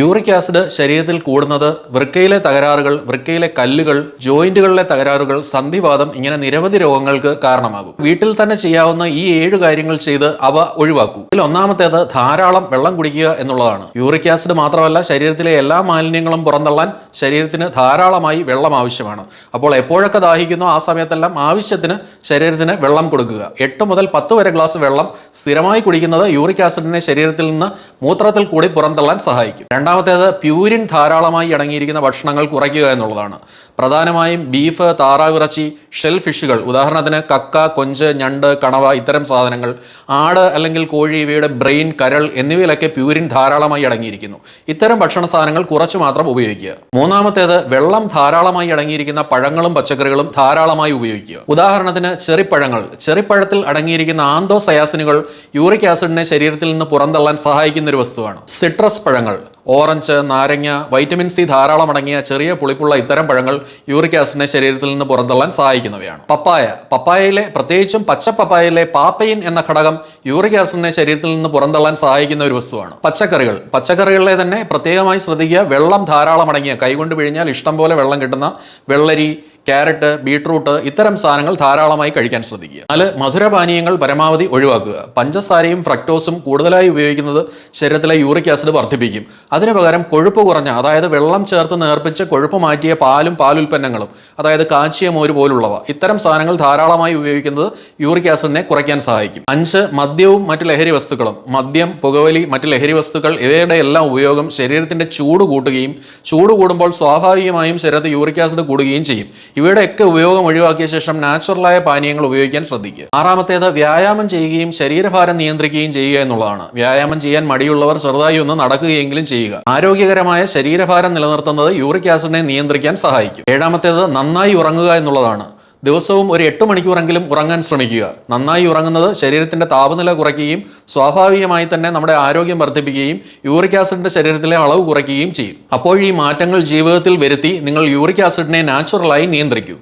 Uric acid ശരീരത്തിൽ കൂടുന്നത് വൃക്കയിലെ തകരാറുകൾ വൃക്കയിലെ കല്ലുകൾ ജോയിന്റുകളിലെ തകരാറുകൾ സന്ധിവാദം ഇങ്ങനെ നിരവധി രോഗങ്ങൾക്ക് കാരണമാകും. വീട്ടിൽ തന്നെ ചെയ്യാവുന്ന ഈ ഏഴ് കാര്യങ്ങൾ ചെയ്ത് അവ ഒഴിവാക്കൂ. ഇതിൽ ഒന്നാമത്തേത് ധാരാളം വെള്ളം കുടിക്കുക എന്നുള്ളതാണ്. യൂറിക് ആസിഡ് മാത്രമല്ല ശരീരത്തിലെ എല്ലാ മാലിന്യങ്ങളും പുറന്തള്ളാൻ ശരീരത്തിന് ധാരാളമായി വെള്ളം ആവശ്യമാണ്. അപ്പോൾ എപ്പോഴൊക്കെ ദാഹിക്കുന്നോ ആ സമയത്തെല്ലാം ആവശ്യത്തിന് ശരീരത്തിന് വെള്ളം കൊടുക്കുക. എട്ട് മുതൽ പത്ത് വരെ ഗ്ലാസ് വെള്ളം സ്ഥിരമായി കുടിക്കുന്നത് യൂറിക് ആസിഡിനെ ശരീരത്തിൽ നിന്ന് മൂത്രത്തിൽ കൂടി പുറന്തള്ളാൻ സഹായിക്കും. രണ്ടാമത്തേത് പ്യൂരിൻ ധാരാളമായി അടങ്ങിയിരിക്കുന്ന ഭക്ഷണങ്ങൾ കുറയ്ക്കുക എന്നുള്ളതാണ്. പ്രധാനമായും ബീഫ് താറാവിറച്ചി ഷെൽ ഫിഷുകൾ ഉദാഹരണത്തിന് കക്ക കൊഞ്ച് ഞണ്ട് കണവ ഇത്തരം സാധനങ്ങൾ ആട് അല്ലെങ്കിൽ കോഴി ഇവയുടെ ബ്രെയിൻ കരൾ എന്നിവയിലൊക്കെ പ്യൂരിൻ ധാരാളമായി അടങ്ങിയിരിക്കുന്നു. ഇത്തരം ഭക്ഷണ സാധനങ്ങൾ കുറച്ചു മാത്രം ഉപയോഗിക്കുക. മൂന്നാമത്തേത് വെള്ളം ധാരാളമായി അടങ്ങിയിരിക്കുന്ന പഴങ്ങളും പച്ചക്കറികളും ധാരാളമായി ഉപയോഗിക്കുക. ഉദാഹരണത്തിന് ചെറിപ്പഴങ്ങൾ. ചെറിപ്പഴത്തിൽ അടങ്ങിയിരിക്കുന്ന ആന്തോസയാസിനുകൾ യൂറിക് ആസിഡിനെ ശരീരത്തിൽ നിന്ന് പുറന്തള്ളാൻ സഹായിക്കുന്ന ഒരു വസ്തുവാണ്. സിട്രസ് പഴങ്ങൾ. ഓറഞ്ച് നാരങ്ങ വൈറ്റമിൻ സി ധാരാളം അടങ്ങിയ ചെറിയ പുളിപ്പുള്ള ഇത്തരം പഴങ്ങൾ യൂറിക് ആസിഡിനെ ശരീരത്തിൽ നിന്ന് പുറന്തള്ളാൻ സഹായിക്കുന്നവയാണ്. പപ്പായ. പപ്പായയിലെ പ്രത്യേകിച്ചും പച്ച പപ്പായയിലെ പാപ്പയിൻ എന്ന ഘടകം യൂറിക് ആസിഡിനെ ശരീരത്തിൽ നിന്ന് പുറന്തള്ളാൻ സഹായിക്കുന്ന ഒരു വസ്തുവാണ്. പച്ചക്കറികൾ. പച്ചക്കറികളിലെ തന്നെ പ്രത്യേകമായി ശ്രദ്ധിക്കുക. വെള്ളം ധാരാളം അടങ്ങിയ കൈകൊണ്ട് പിഴിഞ്ഞാൽ ഇഷ്ടം പോലെ വെള്ളം കിട്ടുന്ന വെള്ളരി ക്യാരറ്റ് ബീട്രൂട്ട് ഇത്തരം സാധനങ്ങൾ ധാരാളമായി കഴിക്കാൻ ശ്രദ്ധിക്കുക. നാല് മധുരപാനീയങ്ങൾ പരമാവധി ഒഴിവാക്കുക. പഞ്ചസാരയും ഫ്രക്ടോസും കൂടുതലായി ഉപയോഗിക്കുന്നത് ശരീരത്തിലെ യൂറിക് ആസിഡ് വർദ്ധിപ്പിക്കും. അതിനു പകരം കൊഴുപ്പ് കുറഞ്ഞ അതായത് വെള്ളം ചേർത്ത് നേർപ്പിച്ച് കൊഴുപ്പ് മാറ്റിയ പാലും പാലുൽപ്പന്നങ്ങളും അതായത് കാച്ചിയ മോര് പോലുള്ളവ ഇത്തരം സാധനങ്ങൾ ധാരാളമായി ഉപയോഗിക്കുന്നത് യൂറിക് ആസിഡിനെ കുറയ്ക്കാൻ സഹായിക്കും. അഞ്ച് മദ്യവും മറ്റു ലഹരി വസ്തുക്കളും മദ്യം പുകവലി മറ്റു ലഹരി വസ്തുക്കൾ ഇവയുടെ എല്ലാം ഉപയോഗം ശരീരത്തിന്റെ ചൂട് കൂട്ടുകയും ചൂട് കൂടുമ്പോൾ സ്വാഭാവികമായും ശരീരത്തിൽ യൂറിക് ആസിഡ് കൂടുകയും ചെയ്യും. ഇവയുടെയൊക്കെ ഉപയോഗം ഒഴിവാക്കിയ ശേഷം നാച്ചുറലായ പാനീയങ്ങൾ ഉപയോഗിക്കാൻ ശ്രദ്ധിക്കുക. ആറാമത്തേത് വ്യായാമം ചെയ്യുകയും ശരീരഭാരം നിയന്ത്രിക്കുകയും ചെയ്യുക എന്നുള്ളതാണ്. വ്യായാമം ചെയ്യാൻ മടിയുള്ളവർ ചെറുതായി ഒന്ന് നടക്കുകയെങ്കിലും ചെയ്യുക. ആരോഗ്യകരമായ ശരീരഭാരം നിലനിർത്തുന്നത് യൂറിക് ആസിഡിനെ നിയന്ത്രിക്കാൻ സഹായിക്കും. ഏഴാമത്തേത് നന്നായി ഉറങ്ങുക എന്നുള്ളതാണ്. ദിവസവും ഒരു എട്ട് മണിക്കൂറെങ്കിലും ഉറങ്ങാൻ ശ്രമിക്കുക. നന്നായി ഉറങ്ങുന്നത് ശരീരത്തിന്റെ താപനില കുറയ്ക്കുകയും സ്വാഭാവികമായി തന്നെ നമ്മുടെ ആരോഗ്യം വർദ്ധിപ്പിക്കുകയും യൂറിക് ആസിഡിന്റെ ശരീരത്തിലെ അളവ് കുറയ്ക്കുകയും ചെയ്യും. അപ്പോൾ ഈ മാറ്റങ്ങൾ ജീവിതത്തിൽ വരുത്തി നിങ്ങൾ യൂറിക് ആസിഡിനെ നാച്ചുറലായി നിയന്ത്രിക്കൂ.